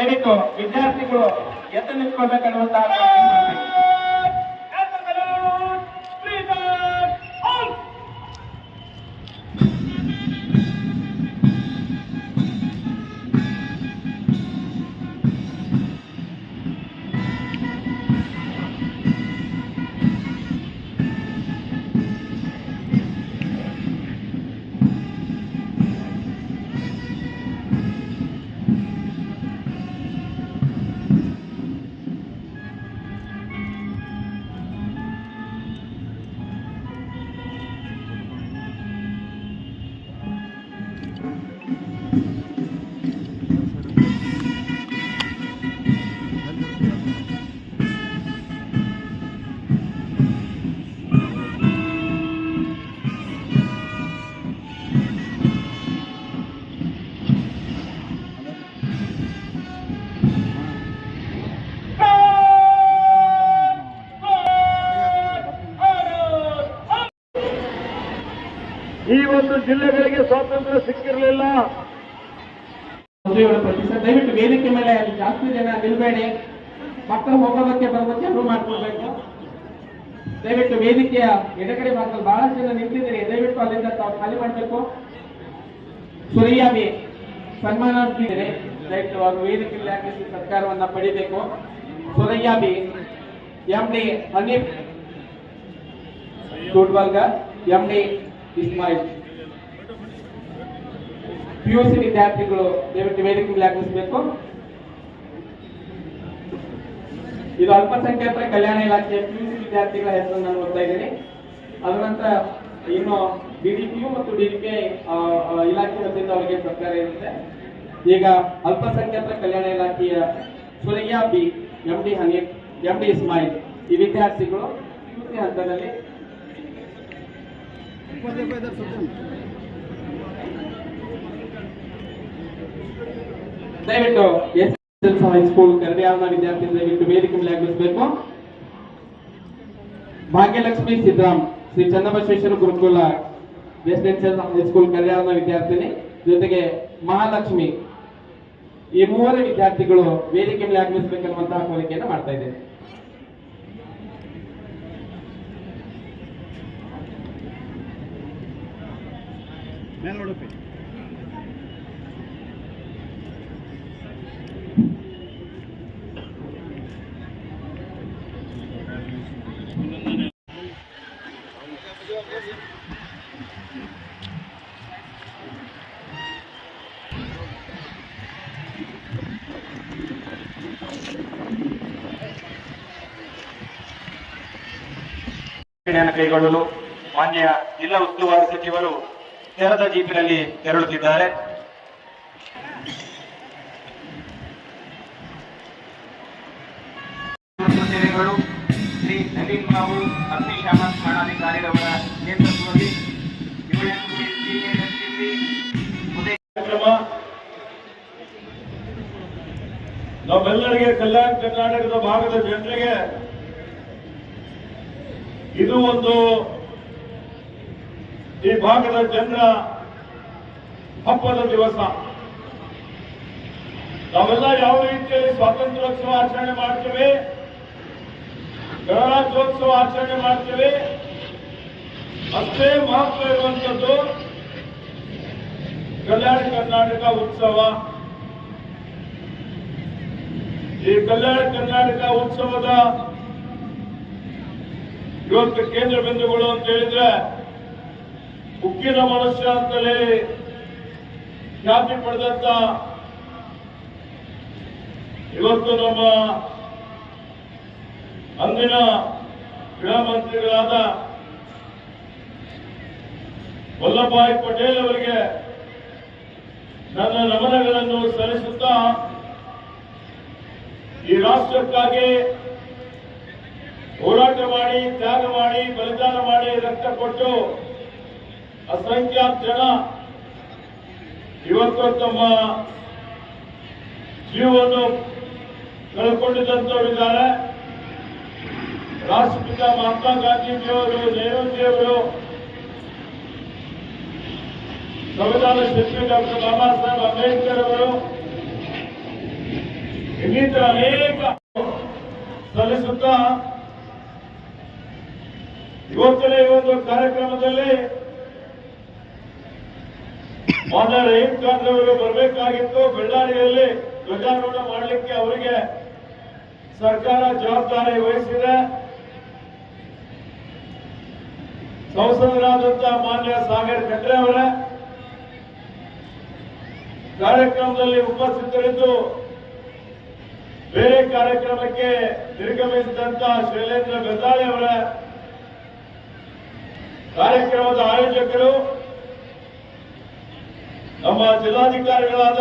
ದಯವಿಟ್ಟು ವಿದ್ಯಾರ್ಥಿಗಳು ಎದ್ದು ನಿಂತ್ಕೊಳ್ಬೇಕನ್ನುವಂತಹ ಈ ಒಂದು ಜಿಲ್ಲೆಗಳಿಗೆ ಸ್ವಾತಂತ್ರ್ಯ ಸಿಕ್ಕಿರಲಿಲ್ಲ. ಮದುವೆಗಳ ಪ್ರತಿಶತ ದಯವಿಟ್ಟು ವೇದಿಕೆ ಮೇಲೆ ಅಲ್ಲಿ ಜಾಸ್ತಿ ಜನ ನಿಲ್ಬೇಡಿ. ಮಕ್ಕಳು ಹೋಗೋದಕ್ಕೆ ಬರೋದಕ್ಕೆ ಅನುವು ಮಾಡ್ಕೊಡ್ಬೇಕು ದಯವಿಟ್ಟು ವೇದಿಕೆಯ ಎಡಗಡೆ ಭಾಗದಲ್ಲಿ ಬಹಳಷ್ಟು ಜನ ನಿಂತಿದ್ದೀರಿ. ದಯವಿಟ್ಟು ಅಲ್ಲಿಂದ ತಾವು ಖಾಲಿ ಮಾಡಬೇಕು. ಸುರಿಯಾಗಿ ಸನ್ಮಾನ ದಯವಿಟ್ಟು ಅವರು ವೇದಿಕೆಯಲ್ಲಿ ಆಗಿಸಿ ಸರ್ಕಾರವನ್ನ ಪಡಿಬೇಕು. ಸುರಯ್ಯಾಬಿ ಎಂ ಡಿ ಹನೀಫ್ ಟೂಟ್ಬಾಲ್ಗ ಎಂ ಡಿ ಇಸ್ಮಾಯಿಲ್. ಪಿಯುಸಿ ವಿದ್ಯಾರ್ಥಿಗಳು ದಯವಿಟ್ಟು ವೇದಿಕೆಯಲ್ಲಿ ಆಗಮಿಸಬೇಕು. ಇದು ಅಲ್ಪಸಂಖ್ಯಾತರ ಕಲ್ಯಾಣ ಇಲಾಖೆ ಸಿ ವಿದ್ಯಾರ್ಥಿಗಳ ಹೆಸರನ್ನು ನಾನು ಓದ್ತಾ ಇದ್ದೀನಿ. ಅದ ನಂತರ ಇನ್ನು ಡಿಡಿಪಿಯು ಮತ್ತು ಡಿ ಕೆ ಇಲಾಖೆ ವತಿಯಿಂದ ಅವರಿಗೆ ಸರ್ಕಾರ ಇರುತ್ತೆ. ಈಗ ಅಲ್ಪಸಂಖ್ಯಾತರ ಕಲ್ಯಾಣ ಇಲಾಖೆಯ Surayya Bi M D Hanif M D Ismail, ಈ ವಿದ್ಯಾರ್ಥಿಗಳು ಪಿ ಯು ಸಿ ಹಂತದಲ್ಲಿ ದಯವಿಟ್ಟು ಎಸ್ ಎಸ್ ಹೈಸ್ಕೂಲ್ ವಿದ್ಯಾರ್ಥಿ ದಯವಿಟ್ಟು ವೇದಿಕೆ ಮೇಲೆ ಆಗಮಿಸಬೇಕು. Bhagyalakshmi Siddaram Shri Channabasaveshwara Gurukula residential high school ಕಲ್ಯಾಣ ವಿದ್ಯಾರ್ಥಿನಿ. ಜೊತೆಗೆ ಮಹಾಲಕ್ಷ್ಮಿ, ಈ ಮೂವರೇ ವಿದ್ಯಾರ್ಥಿಗಳು ವೇದಿಕೆ ಮೇಲೆ ಆಗಮಿಸಬೇಕನ್ನುವಂತಹ ಕೋರಿಕೆಯನ್ನು ಮಾಡ್ತಾ ಇದ್ದೇನೆ. ನಿರ್ಣಯವನ್ನು ಕೈಗೊಳ್ಳಲು ಮಾನ್ಯ ಜಿಲ್ಲಾ ಉಸ್ತುವಾರಿ ಸಚಿವರು ತೆರದ ಜೀಪಿನಲ್ಲಿ ತೆರಳುತ್ತಿದ್ದಾರೆ. ಸೇವೆಗಳು ಶ್ರೀ ನವೀನ್ ಬಾಬು ಅಗ್ನಿಶಾಮಕ ಸ್ಮರಣಾಧಿಕಾರಿರವರ ನೇತೃತ್ವದಲ್ಲಿ ಕಾರ್ಯಕ್ರಮ ನಮ್ಮೆಲ್ಲರಿಗೆ ಕಲ್ಯಾಣ ಕರ್ನಾಟಕದ ಭಾಗದ ಜನರಿಗೆ ಇದು ಒಂದು ಈ ಭಾಗದ ಜನರ ಹಬ್ಬದ ದಿವಸ. ನಾವೆಲ್ಲ ಯಾವ ರೀತಿಯಲ್ಲಿ ಸ್ವಾತಂತ್ರ್ಯೋತ್ಸವ ಆಚರಣೆ ಮಾಡ್ತೇವೆ? ಗಣರಾಜ್ಯೋತ್ಸವ ಆಚರಣೆ ಮಾಡ್ತೇವೆ? ಅಷ್ಟೇ ಮಹತ್ವ ಇರುವಂತದ್ದು ಕಲ್ಯಾಣ ಕರ್ನಾಟಕ ಉತ್ಸವ. ಈ ಕಲ್ಯಾಣ ಕರ್ನಾಟಕ ಉತ್ಸವದ ಇವತ್ತು ಕೇಂದ್ರ ಬಿಂದುಗಳು ಅಂತ ಹೇಳಿದ್ರೆ ಉಕ್ಕಿನ ಮನುಷ್ಯ ಅಂತಲೇ ಖ್ಯಾತಿ ಪಡೆದಂತ ಇವತ್ತು ನಮ್ಮ ಅಂದಿನ ಗೃಹ ಮಂತ್ರಿಗಳಾದ ವಲ್ಲಭಾಯ್ ಪಟೇಲ್ ಅವರಿಗೆ ನನ್ನ ನಮನಗಳನ್ನು ಸಲ್ಲಿಸುತ್ತಾ ಈ ರಾಷ್ಟ್ರಕ್ಕಾಗಿ ಹೋರಾಟ ಮಾಡಿ, ತ್ಯಾಗ ಮಾಡಿ, ಬಲಿದಾನ ಮಾಡಿ, ರಕ್ತ ಕೊಟ್ಟು ಅಸಂಖ್ಯಾತ ಜನ ಇವತ್ತು ತಮ್ಮ ಜೀವವನ್ನು ಕಳ್ಕೊಂಡಿದ್ದಂಥವರಿದ್ದಾರೆ ರಾಷ್ಟ್ರಪಿತ ಮಹಾತ್ಮ ಗಾಂಧೀಜಿಯವರು, ನೆಹರೂಜಿಯವರು, ಸಂವಿಧಾನ ಶಿಲ್ಪಿ ಡಾಕ್ಟರ್ ಬಾಬಾ ಸಾಹೇಬ್ ಅಂಬೇಡ್ಕರ್ ಅವರು, ಇನ್ನಿತರ ಅನೇಕ ಸಲ್ಲಿಸುತ್ತಾ ಇವತ್ತಿನ ಈ ಒಂದು ಕಾರ್ಯಕ್ರಮದಲ್ಲಿ ಮಾನ್ಯ ರಹೀಂ ಖಾನ್ ಅವರು ಬರಬೇಕಾಗಿತ್ತು. ಬಳ್ಳಾರಿಯಲ್ಲಿ ಧ್ವಜಾರೋಹಣ ಮಾಡಲಿಕ್ಕೆ ಅವರಿಗೆ ಸರ್ಕಾರ ಜವಾಬ್ದಾರಿ ವಹಿಸಿದೆ. ಸಂಸದರಾದಂತಹ ಮಾನ್ಯ ಸಾಗರ್ ಖಂಡ್ರೆ ಅವರ, ಕಾರ್ಯಕ್ರಮದಲ್ಲಿ ಉಪಸ್ಥಿತರಿದ್ದು ಬೇರೆ ಕಾರ್ಯಕ್ರಮಕ್ಕೆ ನಿರ್ಗಮಿಸಿದಂತಹ ಶೈಲೇಂದ್ರ ಬೆದ್ದಾಳೆ ಅವರ ಕಾರ್ಯಕ್ರಮದ ಆಯೋಜಕರು ನಮ್ಮ ಜಿಲ್ಲಾಧಿಕಾರಿಗಳಾದ